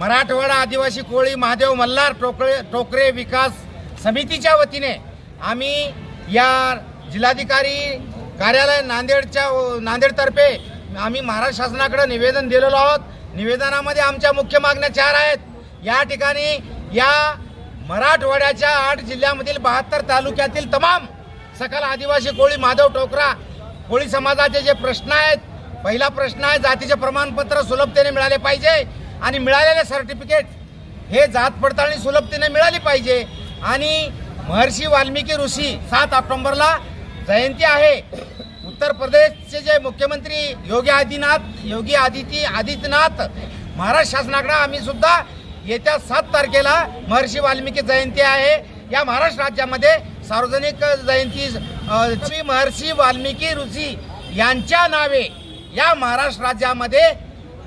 मराठवाडा आदिवासी कोळी महादेव मल्हार टोकरे टोकरे विकास समितीच्या वतीने आम्ही या जिल्हाधिकारी कार्यालय नांदेडच्या नांदेडतर्फे आम्ही महाराष्ट्र शासनाकडे निवेदन दिलेलो आहोत. निवेदनामध्ये आमच्या मुख्य मागण्या चार आहेत. या ठिकाणी या मराठवाड्याच्या आठ जिल्ह्यामधील बहात्तर तालुक्यातील तमाम सकल आदिवासी कोळी माधव टोकरा कोळी समाजाचे जे प्रश्न आहेत पहिला प्रश्न आहे जातीचे प्रमाणपत्र सुलभतेने मिळाले पाहिजे. आणि मिळालेले सर्टिफिकेट हे जात पडताळणी सुलभतेने मिळाली पाहिजे. आणि महर्षी वाल्मिकी ऋषी सात ऑक्टोंबरला जयंती आहे. उत्तर प्रदेशचे जे मुख्यमंत्री योगी आदिनाथ योगी आदित्य आदित्यनाथ महाराष्ट्र शासनाकडे आम्ही सुद्धा येत्या सात तारखेला महर्षी वाल्मिकी जयंती आहे. या महाराष्ट्र राज्यामध्ये सार्वजनिक जयंती श्री महर्षी वाल्मिकी ऋषी यांच्या नावे या महाराष्ट्र राज्यामध्ये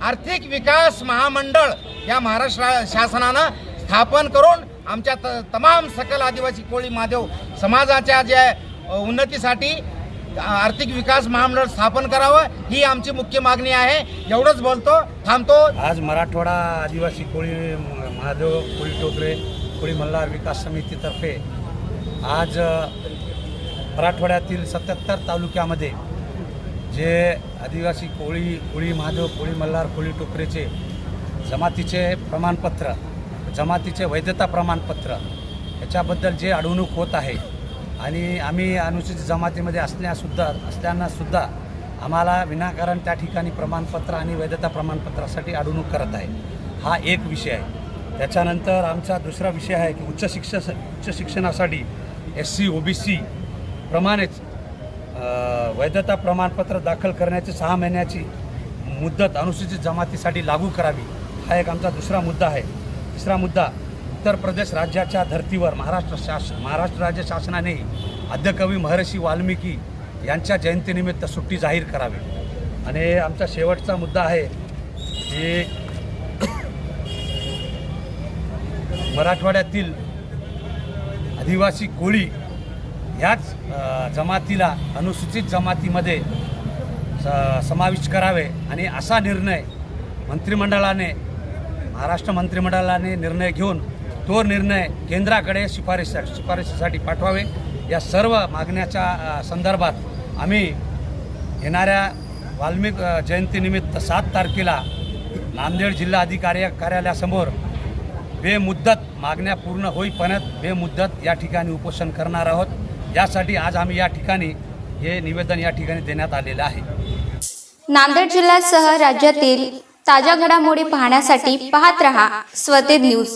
आर्थिक विकास महामंडळ या महाराष्ट्र शासनानं स्थापन करून आमच्या त तमाम सकल आदिवासी कोळी माधव समाजाच्या ज्या उन्नतीसाठी आर्थिक विकास महामंडळ स्थापन करावं ही आमची मुख्य मागणी आहे. एवढंच बोलतो थांबतो. आज मराठवाडा आदिवासी कोळी महादेव कोळी टोकरे कोळी मल्हार विकास समितीतर्फे आज मराठवाड्यातील सत्याहत्तर तालुक्यामध्ये जे आदिवासी कोळी कोळी महादेव कोळी मल्हार कोळी टोकरेचे जमातीचे प्रमाणपत्र जमातीचे वैधता प्रमाणपत्र याच्याबद्दल जे अडवणूक होत आहे आणि आम्ही अनुसूचित जमातीमध्ये असण्यासुद्धा असल्यानासुद्धा आम्हाला विनाकारण त्या ठिकाणी प्रमाणपत्र आणि वैधता प्रमाणपत्रासाठी अडवणूक करत आहे. हा एक विषय आहे. त्याच्यानंतर आमचा दुसरा विषय आहे की उच्च शिक्षण उच्च शिक्षणासाठी S C O B C प्रमाणेच वैधता प्रमाणपत्र दाखल करण्याची सहा महिन्याची मुद्दत अनुसूचित जमातीसाठी लागू करावी. हा एक आमचा दुसरा मुद्दा आहे. तिसरा मुद्दा उत्तर प्रदेश राज्याच्या धर्तीवर महाराष्ट्र शास महाराष्ट्र राज्य शासनाने आद्यकवी महर्षी वाल्मिकी यांच्या जयंतीनिमित्त सुट्टी जाहीर करावी. आणि आमचा शेवटचा मुद्दा आहे की मराठवाड्यातील आदिवासी कोळी ह्याच जमातीला अनुसूचित जमातीमध्ये स- समाविष्ट करावे. आणि असा निर्णय मंत्रिमंडळाने महाराष्ट्र मंत्रिमंडळाने निर्णय घेऊन तो निर्णय केंद्राकडे शिफारस शिफारशीसाठी पाठवावे. या सर्व मागण्याच्या संदर्भात आम्ही येणाऱ्या वाल्मिक जयंतीनिमित्त सात तारखेला नांदेड जिल्हा अधिकारी कार्यालयासमोर बेमुद्दत मागण्या पूर्ण होईपर्यंत बेमुद्दत या ठिकाणी उपोषण करणार आहोत. यासाठी आज आम्ही या ठिकाणी हे निवेदन या ठिकाणी देण्यात आलेलं आहे. नांदेड जिल्ह्यासह राज्यातील ताज्या घडामोडी पाहण्यासाठी पाहत रहा स्वते न्यूज.